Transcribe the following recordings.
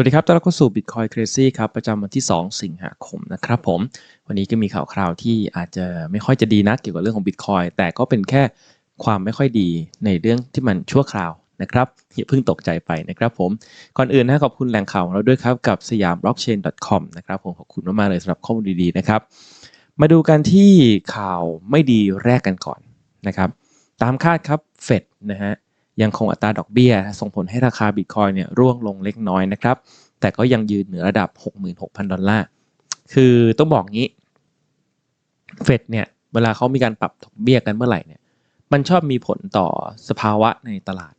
สวัสดีครับ ต้อนรับเข้าสู่ Bitcoin Crazy ครับ ประจำวันที่ 2 สิงหาคมนะครับผม วันนี้ก็มีข่าวคราวที่อาจจะไม่ค่อยจะดีนักเกี่ยวกับเรื่องของ Bitcoin แต่ก็เป็นแค่ความไม่ค่อยดีในเรื่องที่มันชั่วคราวนะครับอย่าเพิ่งตกใจไปนะครับผม ก่อนอื่นนะขอบคุณแหล่งข่าวของเราด้วยครับ กับสยาม blockchain.com นะครับผม ขอบคุณมากๆเลยสำหรับข้อมูลดีๆนะครับ มาดูกันที่ข่าวไม่ดีแรกกันก่อนนะครับ ตามคาดครับ เฟดนะฮะ ยังคงอัตราดอกเบี้ย ส่งผลให้ราคาบิตคอยเนี่ยร่วงลงเล็กน้อยนะครับ แต่ก็ยังยืนเหนือระดับ 66,000 ดอลลาร์ คือต้องบอกงี้ เฟดเนี่ย เวลาเขามีการปรับดอกเบี้ยกันเมื่อไหร่เนี่ย มันชอบมีผลต่อสภาวะในตลาด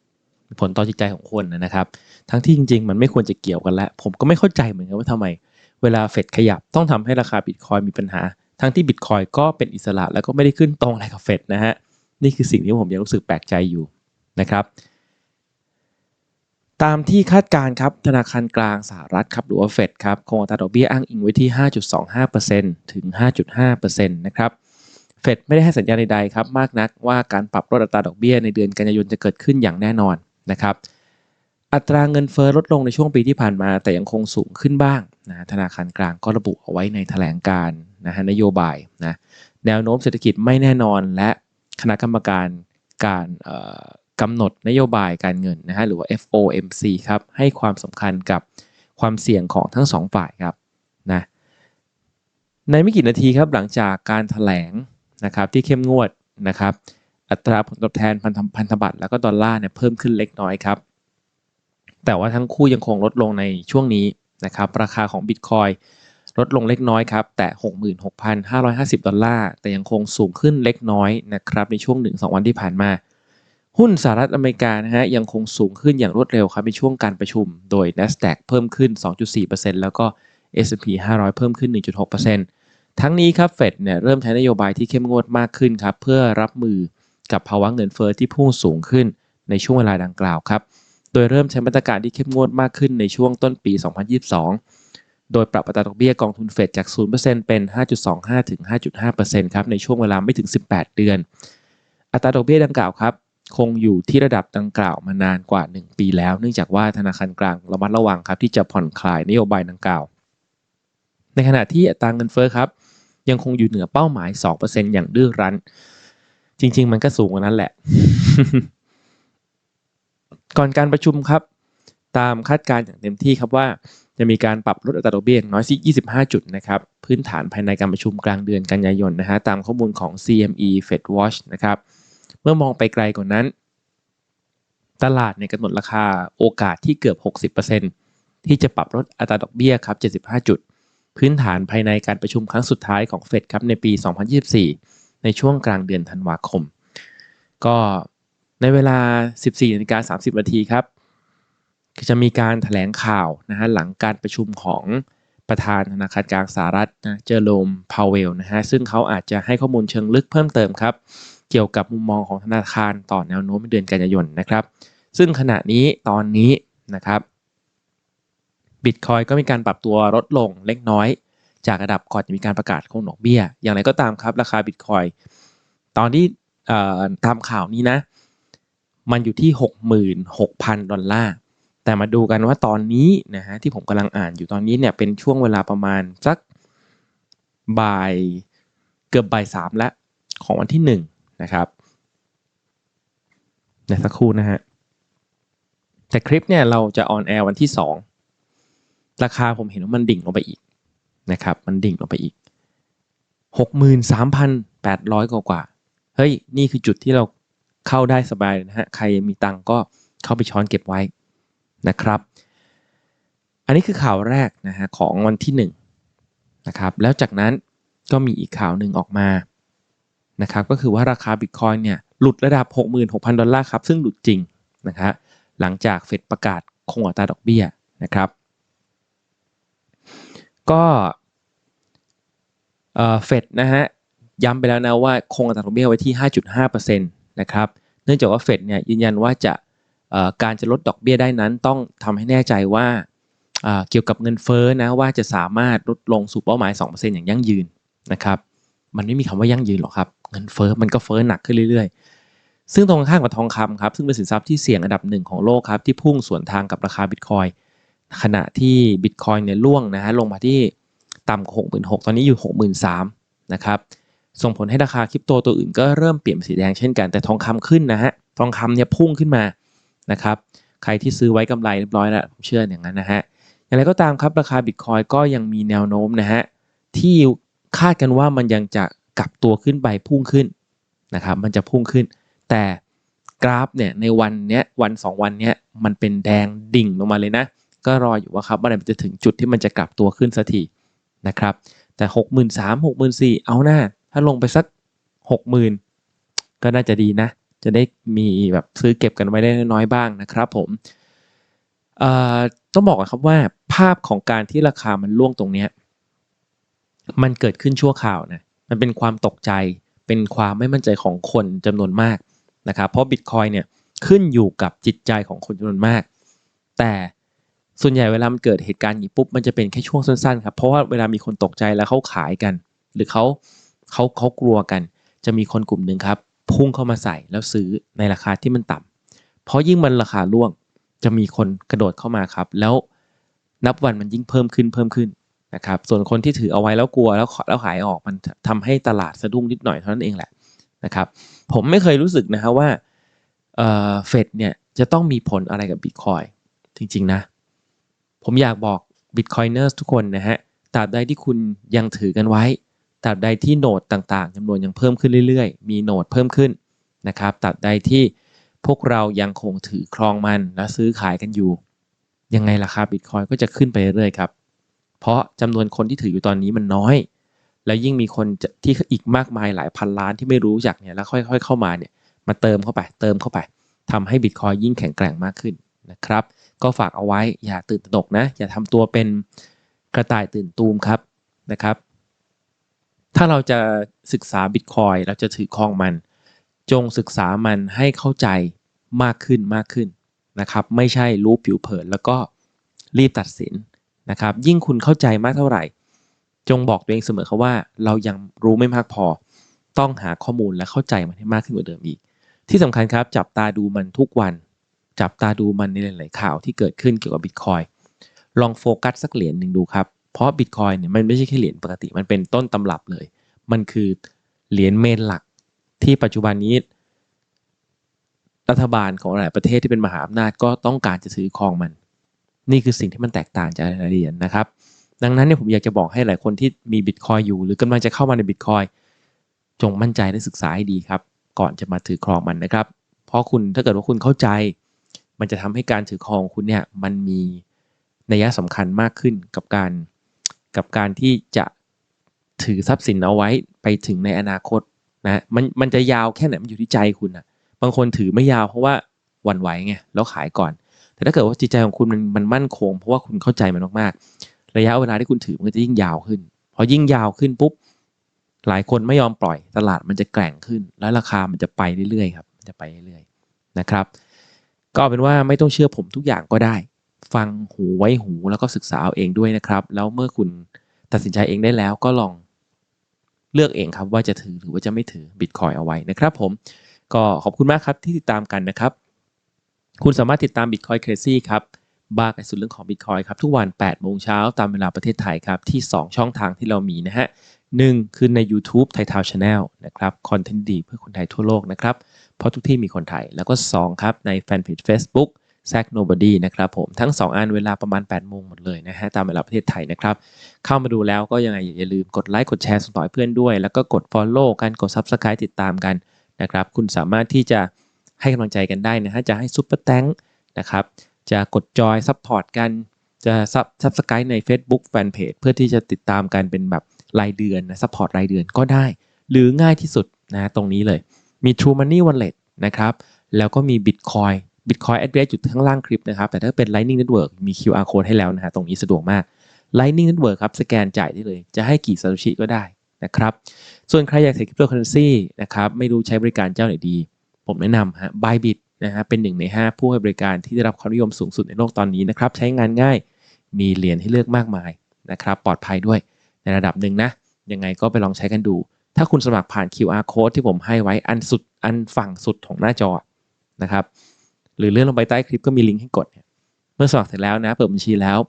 ผลต่อจิตใจของคนนะครับ ทั้งที่จริง ๆ มันไม่ควรจะเกี่ยวกันแล้ว ผมก็ไม่เข้าใจเหมือนกันว่าทำไม เวลาเฟดขยับต้องทำให้ราคาบิตคอยมีปัญหา ทั้งที่บิตคอยก็เป็นอิสระแล้วก็ไม่ได้ขึ้นตรงอะไรกับเฟดนะฮะ นี่คือสิ่งที่ผมยังรู้สึกแปลกใจอยู่ นะครับ ตามที่คาดการณ์ครับธนาคารกลางสหรัฐครับหรือว่าเฟดครับคงอัตราดอกเบี้ยอ้างอิงไว้ที่ 5.25%ถึง 5.5%นะครับเฟดไม่ได้ให้สัญญาณใดๆครับมากนักว่าการปรับลดอัตราดอกเบี้ยในเดือนกันยายนจะเกิดขึ้นอย่างแน่นอนนะครับอัตราเงินเฟ้อลดลงในช่วงปีที่ผ่านมา แต่ยังคงสูงขึ้นบ้างนะธนาคารกลางก็ระบุเอาไว้ในแถลงการนะฮะนโยบายนะแนวโน้มเศรษฐกิจไม่แน่นอนและคณะกรรมการการ กำหนดนโยบายการเงินนะฮะหรือว่า FOMC ครับให้ความสำคัญกับความเสี่ยงของทั้งสองฝ่ายครับนะในไม่กี่นาทีครับหลังจากการถแถลงนะครับที่เข้มงวดนะครับอัตราผลตอบแทนพันธบัตรแล้วก็ดอลลาร์เนี่ยเพิ่มขึ้นเล็กน้อยครับ แต่ว่าทั้งคู่ยังคงลดลงในช่วงนี้นะครับราคาของบิตคอยลดลงเล็กน้อยครับแต่ 66,550 ดอลลาร์แต่ยังคงสูงขึ้นเล็กน้อยนะครับในช่วง 1-2 วันที่ผ่านมา หุ้นสหรัฐอเมริกานะฮะยังคงสูงขึ้นอย่างรวดเร็วครับในช่วงการประชุม โดย NASDAQ เพิ่มขึ้น 2.4%แล้วก็ S&P 500 เพิ่มขึ้น 1.6%ทั้งนี้ครับเฟดเนี่ยเริ่มใช้นโยบายที่เข้มงวดมากขึ้นครับเพื่อรับมือกับภาวะเงินเฟอ้อที่พุ่งสูงขึ้นในช่วงเวลาดังกล่าวครับโดยเริ่มใช้มาตรการที่เข้มงวดมากขึ้นในช่วงต้นปี 2022 โดยปรับอัตราดอกเบี้ยกองทุนเฟดจาก 0%เป็น 5.25 ถึง 5.5%ครับในช่วงเวลาไม่ถึง 18 เดือน อัตราดอกเบี้ยดังกล่าวครับ คงอยู่ที่ระดับดังกล่าวมานานกว่า 1 ปีแล้ว เนื่องจากว่าธนาคารกลางระมัดระวังครับที่จะผ่อนคลายนโยบายดังกล่าว ในขณะที่อัตราเงินเฟ้อครับยังคงอยู่เหนือเป้าหมาย 2%อย่างดื้อรั้น จริง ๆ มันก็สูงกว่านั้นแหละ ก่อนการประชุมครับ ตามคาดการณ์อย่างเต็มที่ครับว่าจะมีการปรับลดอัตราดอกเบี้ยน้อยสิ25 จุดนะครับ พื้นฐานภายในการประชุมกลางเดือนกันยายนนะฮะตามข้อมูลของ CME Fed Watch นะครับ เมื่อมองไปไกลกว่านั้น ตลาดเนี่ยกำหนดราคาโอกาสที่เกือบ 60%ที่จะปรับลดอัตราดอกเบี้ยครับ 75 จุด พื้นฐานภายในการประชุมครั้งสุดท้ายของเฟดครับในปี 2024 ในช่วงกลางเดือนธันวาคม ก็ในเวลา 14นาฬิกา30นาทีครับจะมีการถแถลงข่าวนะฮะหลังการประชุมของประธานธนาคารกลางสหรัฐนะเจอโรมพาวเวลนะฮะซึ่งเขาอาจจะให้ข้อมูลเชิงลึกเพิ่มเติมครับ เกี่ยวกับมุมมองของธนาคารต่อแนวโน้มในเดือนกันยายนนะครับ ซึ่งขณะนี้ตอนนี้นะครับบิตคอยก็มีการปรับตัวลดลงเล็กน้อย จากระดับก่อนจะมีการประกาศคงดอกเบี้ย อย่างไรก็ตามครับราคาบิตคอยตอนที่ทำข่าวนี้นะ มันอยู่ที่ 66,000 ดอลลาร์ แต่มาดูกันว่าตอนนี้นะฮะที่ผมกำลังอ่านอยู่ตอนนี้เนี่ยเป็นช่วงเวลาประมาณสักบ่ายเกือบบ่ายสามแล้วของวันที่ห นะครับในสักครู่นะฮะ แต่คลิปเนี่ยเราจะออนแอร์วันที่สองราคาผมเห็นว่ามันดิ่งลงไปอีกนะครับ มันดิ่งลงไปอีก 63,800 กว่ากว่า เฮ้ย นี่คือจุดที่เราเข้าได้สบายนะฮะ ใครมีตังก็เข้าไปช้อนเก็บไว้นะครับ อันนี้คือข่าวแรกนะฮะของวันที่1นนะครับ แล้วจากนั้นก็มีอีกข่าวหนึ่งออกมา นะครับก็คือว่าราคาบิตคอยเนี่ยหลุดระดับ 66,000 ดอลลาร์ครับซึ่งหลุดจริงนะครับหลังจากเฟดประกาศคงอัตราดอกเบี้ยนะครับ ก็เฟดนะฮะย้ำไปแล้วนะว่าคงอัตราดอกเบี้ยไว้ที่ 5.5%นะครับเนื่องจากว่าเฟดเนี่ยยืนยันว่าจะการจะลดดอกเบี้ยได้นั้นต้องทำให้แน่ใจว่าเกี่ยวกับเงินเฟ้อนะว่าจะสามารถลดลงสู่เป้าหมาย 2%อย่างยั่งยืนนะครับ มันไม่มีคำว่ายั่งยืนหรอกครับ เงินเฟ้อมันก็เฟ้อหนักขึ้นเรื่อยๆ ซึ่งตรงข้ามกับทองคำครับซึ่งเป็นสินทรัพย์ที่เสี่ยงอันดับหนึ่งของโลกครับที่พุ่งสวนทางกับราคาบิตคอยขณะที่ Bitcoin เนี่ยล่วงนะฮะลงมาที่ต่ำกว่า66,000ตอนนี้อยู่63,000นสามนะครับส่งผลให้ราคาคริปโตตัวอื่นก็เริ่มเปลี่ยนสีแดงเช่นกันแต่ทองคำขึ้นนะฮะทองคำเนี่ยพุ่งขึ้นมานะครับใครที่ซื้อไว้กำไรเรียบร้อยแล้วผมเชื่ออย่างนั้นนะฮะอย่างไรก็ตามครับราคา Bitcoin ก็ยังมีแนวโน้มนะฮะที่คาดกันว่ามันยังจะ กลับตัวขึ้นไปพุ่งขึ้นนะครับ มันจะพุ่งขึ้น แต่กราฟเนี่ยในวันเนี้ยวัน 2 วันเนี้ยมันเป็นแดงดิ่งลงมาเลยนะ ก็รออยู่ว่าครับว่ามันจะถึงจุดที่มันจะกลับตัวขึ้นสักทีนะครับ แต่ 6 3 0 0 0 6 4 0 0 0เอาหน้า ถ้าลงไปสัก 60,000 ก็น่าจะดีนะ จะได้มีแบบซื้อเก็บกันไว้ได้น้อยบ้างนะครับผมเอ่อต้องบอกก่อนครับว่าภาพของการที่ราคามันล่วงตรงเนี้ยมันเกิดขึ้นชั่วคราวนะ มันเป็นความตกใจ เป็นความไม่มั่นใจของคนจำนวนมากนะครับ เพราะบิตคอยเนี่ยขึ้นอยู่กับจิตใจของคนจำนวนมาก แต่ส่วนใหญ่เวลามันเกิดเหตุการณ์อย่างนี้ปุ๊บมันจะเป็นแค่ช่วงสั้นๆครับ เพราะว่าเวลามีคนตกใจแล้วเขาขายกัน หรือเขาเขาเขากลัวกัน จะมีคนกลุ่มหนึ่งครับ พุ่งเข้ามาใส่แล้วซื้อในราคาที่มันต่ำเพราะยิ่งมันราคาร่วงจะมีคนกระโดดเข้ามาครับ แล้วนับวันมันยิ่งเพิ่มขึ้นเพิ่มขึ้น นะครับส่วนคนที่ถือเอาไว้แล้วกลัวแล้วแล้วขายออกมันทำให้ตลาดสะดุ้งนิดหน่อยเท่านั้นเองแหละนะครับผมไม่เคยรู้สึกนะฮะว่าเฟดเนี่ยจะต้องมีผลอะไรกับบิตคอยจริง ๆ นะ ผมอยากบอกบิตคอยเนอร์ทุกคนนะฮะตราบใดที่คุณยังถือกันไว้ตราบใดที่โหนดต่างๆจำนวนยังเพิ่มขึ้นเรื่อยๆ มีโหนดเพิ่มขึ้นนะครับตราบใดที่พวกเรายังคงถือครองมันและซื้อขายกันอยู่ ยังไงราคาบิตคอยก็จะขึ้นไปเรื่อยๆครับ เพราะจำนวนคนที่ถืออยู่ตอนนี้มันน้อย แล้วยิ่งมีคนที่อีกมากมายหลายพันล้านที่ไม่รู้จักเนี่ยแล้วค่อย ๆ เข้ามาเนี่ยมาเติมเข้าไปเติมเข้าไปทำให้บิตคอยยิ่งแข็งแกร่งมากขึ้นนะครับ ก็ฝากเอาไว้อย่าตื่นตระหนกนะ อย่าทำตัวเป็นกระต่ายตื่นตูมครับนะครับ ถ้าเราจะศึกษาบิตคอยเราจะถือครองมัน จงศึกษามันให้เข้าใจมากขึ้นมากขึ้นนะครับ ไม่ใช่รู้ผิวเผินแล้วก็รีบตัดสิน นะครับ ยิ่งคุณเข้าใจมากเท่าไหร่ จงบอกตัวเองเสมอครับว่า เรายังรู้ไม่มากพอ ต้องหาข้อมูลและเข้าใจมันให้มากขึ้นกว่าเดิมอีก ที่สำคัญครับ จับตาดูมันทุกวัน จับตาดูมันในหลาย ๆ ข่าวที่เกิดขึ้นเกี่ยวกับบิตคอยลองโฟกัสสักเหรียญหนึ่งดูครับ เพราะบิตคอยเนี่ยมันไม่ใช่แค่เหรียญปกติ มันเป็นต้นตำรับเลย มันคือเหรียญเมนหลักที่ปัจจุบันนี้ รัฐบาลของหลายประเทศที่เป็นมหาอำนาจก็ต้องการจะซื้อครองมัน นี่คือสิ่งที่มันแตกต่างจากเหรียญนะครับ ดังนั้นเนี่ยผมอยากจะบอกให้หลายคนที่มีบิตคอยอยู่ หรือกำลังจะเข้ามาในบิตคอยจงมั่นใจและศึกษาให้ดีครับ ก่อนจะมาถือครองมันนะครับ เพราะคุณถ้าเกิดว่าคุณเข้าใจ มันจะทำให้การถือครองคุณเนี่ยมันมีนัยสำคัญมากขึ้นกับการกับการที่จะถือทรัพย์สินเอาไว้ไปถึงในอนาคตนะมันมันจะยาวแค่ไหนมันอยู่ที่ใจคุณอนะบางคนถือไม่ยาวเพราะว่าวันไหวไงแล้วขายก่อน แต่ถ้าเกิดว่าจิตใจของคุณมันมันมั่นคง เพราะว่าคุณเข้าใจมันมากๆ ระยะเวลาที่คุณถือมันก็จะยิ่งยาวขึ้น พอยิ่งยาวขึ้นปุ๊บหลายคนไม่ยอมปล่อยตลาดมันจะแกร่งขึ้น แล้วราคามันจะไปเรื่อยๆครับจะไปเรื่อยๆนะครับ ก็เป็นว่าไม่ต้องเชื่อผมทุกอย่างก็ได้ ฟังหูไว้หูแล้วก็ศึกษาเอาเองด้วยนะครับ แล้วเมื่อคุณตัดสินใจเองได้แล้วก็ลองเลือกเองครับว่าจะถือหรือว่าจะไม่ถือบิตคอยเอาไว้นะครับผมก็ขอบคุณมากครับที่ติดตามกันนะครับ คุณสามารถติดตาม Bitcoin Crazy ครับบ้ากันสุดเรื่องของ Bitcoin ครับ ทุกวัน 8 โมงเช้าตามเวลาประเทศไทยครับ ที่ 2 ช่องทางที่เรามีนะฮะหนึ่งคือใน YouTube ไทยทาวชาแนลนะครับคอนเทนต์ดีเพื่อคนไทยทั่วโลกนะครับ เพราะทุกที่มีคนไทย แล้วก็ 2 ครับ ในแฟนเพจ Facebook แซกโนบอดี้นะครับผมทั้ง 2 อันเวลาประมาณ 8 โมงหมดเลยนะฮะ ตามเวลาประเทศไทยนะครับ เข้ามาดูแล้วก็ยังไงอย่าลืมกดไลค์กดแชร์ส่งต่อให้เพื่อนด้วย แล้วก็กด Follow กันกด Subscribe ติดตามกันนะครับ คุณสามารถที่จะ ให้กำลังใจกันได้นะฮะจะให้ซุปเปอร์แตงนะครับจะกดจอยซัพพอร์ตกันจะซับซับสไครต์ใน Facebook Fanpage เพื่อที่จะติดตามกันเป็นแบบรายเดือนนะซัพพอร์ตรายเดือนก็ได้ หรือง่ายที่สุดนะตรงนี้เลยมี True Money Wallet นะครับแล้วก็มี Bitcoin Bitcoin address อยู่ข้างล่างคลิปนะครับ แต่ถ้าเป็น Lightning Network มี QR code ให้แล้วนะฮะตรงนี้สะดวกมาก Lightning Network ครับสแกนจ่ายได้เลย จะให้กี่ซาโตชิก็ได้นะครับ ส่วนใครอยากใช้คริปโตเคอเรนซีนะครับไม่รู้ใช้บริการเจ้าไหนดี ผมแนะนำฮะ Bybit นะฮะเป็นหนึ่งใน 5 ผู้ให้บริการที่ได้รับความนิยมสูงสุดในโลกตอนนี้นะครับ ใช้งานง่ายมีเหรียญให้เลือกมากมายนะครับ ปลอดภัยด้วยในระดับหนึ่งนะ ยังไงก็ไปลองใช้กันดู ถ้าคุณสมัครผ่าน QR code ที่ผมให้ไว้อันสุดอันฝั่งสุดของหน้าจอนะครับ หรือเลื่อนลงไปใต้คลิปก็มีลิงก์ให้กด เมื่อสมัครเสร็จแล้วนะ เปิดบัญชีแล้ว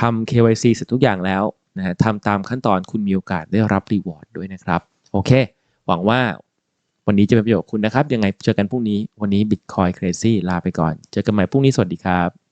ทำ KYC เสร็จทุกอย่างแล้วนะฮะทำตามขั้นตอนคุณมีโอกาสได้รับรีวอร์ดด้วยนะครับ โอเค หวังว่า วันนี้จะเป็นประโยชน์คุณนะครับ ยังไงเจอกันพรุ่งนี้ วันนี้ Bitcoin Crazy ลาไปก่อน เจอกันใหม่พรุ่งนี้ สวัสดีครับ